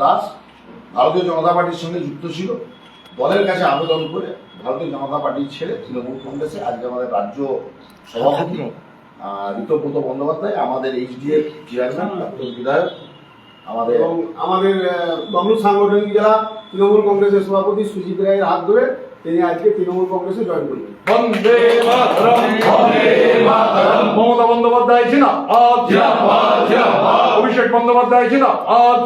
দাস ভারতীয় জনতা পার্টির সঙ্গে যুক্ত ছিল। দলের কাছে আবেদন করে ভারতীয় জনতা পার্টি ছেড়ে তৃণমূল কংগ্রেসে আজকে আমাদের রাজ্য সভাপতি ঋতব্রত বন্দ্যোপাধ্যায় আমাদের এইচডিএফ চেয়ারম্যান প্রাক্তন বিধায়ক আমাদের এবং আমাদের তমলুক সাংগঠনিক জেলা তৃণমূল কংগ্রেসের সভাপতি সুজিত রায়ের হাত ধরে তিনি আজকে তৃণমূল কংগ্রেসে জয়েন করলেন। বন্দে মাতরম বন্দে মাতরম। মমতা বন্দ্যোপাধ্যায় জিন্দাবাদ। অভিষেক বন্দ্যোপাধ্যায় জিন্দাবাদ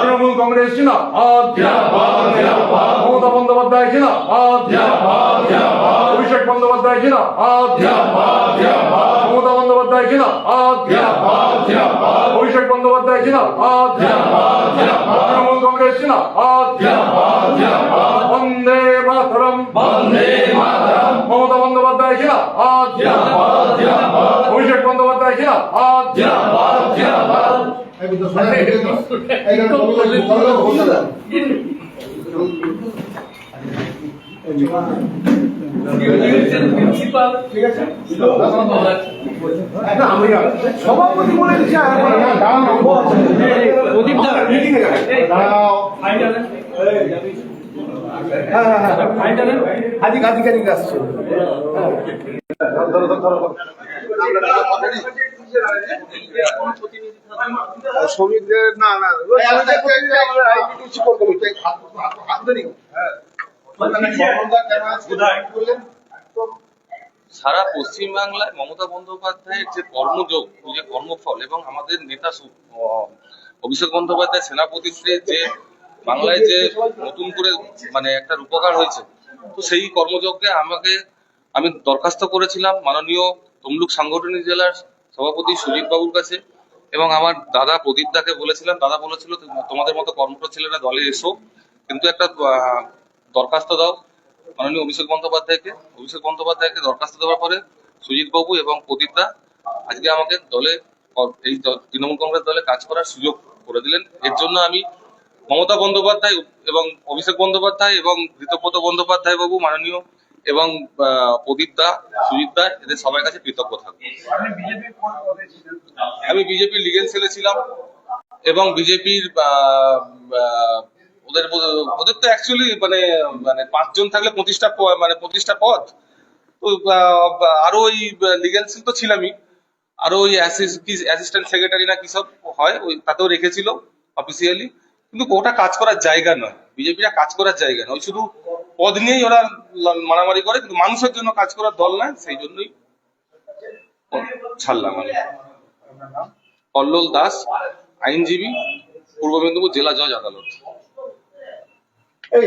তৃণমূল কংগ্রেস জিন্দাবাদ মমতা বন্দ্যোপাধ্যায় জিন্দাবাদ অভিষেক বন্দ্যোপাধ্যায় জিন্দাবাদ মমতা বন্দ্যোপাধ্যায় জিন্দাবাদ অভিষেক বন্দ্যোপাধ্যায় জিন্দাবাদ তৃণমূল কংগ্রেস জিন্দাবাদ বন্দে মাতরম। বন্দে মাতরম। মমতা বন্দ্যোপাধ্যায় জিন্দাবাদ অভিষেক বন্দ্যোপাধ্যায় জিন্দাবাদ সভাপতি বলে দিচ্ছে যাবে। দাঁড়াও। হ্যাঁ, হ্যাঁ, হ্যাঁ। আধিক আধিকারিক আসছে। ধরো, ধরো, ধরো, ধরো। শ্রমিকদের না না হাত ধরি। হ্যাঁ। সারা পশ্চিমবাংলায় মমতা বন্দ্যোপাধ্যায়ের যে কর্মযোগ যে কর্মফল এবং আমাদের নেতা অভিষেক বন্দ্যোপাধ্যায় সেনাপতিত্বের যে বাংলায় যে নতুন করে মানে একটা রূপকার হয়েছে তো সেই কর্মযজ্ঞে আমাকে আমি দরখাস্ত করেছিলাম মাননীয় তমলুক সাংগঠনিক জেলার সভাপতি সুজিত বাবুর কাছে। এবং আমার দাদা প্রদীপ দাকে বলেছিলাম দাদা বলেছিল, তোমাদের মতো কর্মঠ ছেলেরা দলে এসো, কিন্তু একটা দরখাস্ত দাও মাননীয় অভিষেক বন্দ্যোপাধ্যায়কে। অভিষেক বন্দ্যোপাধ্যায়কে দরখাস্ত দেওয়ার পরে সুজিত বাবু এবং প্রদীপ দা আজকে আমাকে দলে, এই তৃণমূল কংগ্রেস দলে কাজ করার সুযোগ করে দিলেন। এর জন্য আমি মমতা বন্দ্যোপাধ্যায় এবং অভিষেক বন্দ্যোপাধ্যায় এবং ঋতব্রত বন্দ্যোপাধ্যায় বাবু, মাননীয় এবং আহ, প্রদীপ দা সুজিত দা এদের সবার কাছে কৃতজ্ঞ থাকব। আমি বিজেপির লিগেল সেলে ছিলাম এবং বিজেপির ওদের ওদের তো অ্যাকচুয়ালি মানে মানে পাঁচজন থাকলে পঁচিশটা মানে পঁচিশটা পদ। তো আরও ওই লিগেল সেল তো ছিলামই। আরও ওই অ্যাসিস্ট্যান্ট সেক্রেটারি না কি সব হয় ওই তাতেও রেখেছিল অফিসিয়ালি কিন্তু ওটা কাজ করার জায়গা নয়। বিজেপিরা কাজ করার জায়গা নয়। ওই শুধু পদ নিয়েই ওরা মারামারি করে, কিন্তু মানুষের জন্য কাজ করার দল না, সেই জন্যই ছাড়লাম আমি। কল্লোল দাস, আইনজীবী, পূর্ব মেদিনীপুর জেলা জজ আদালত। এই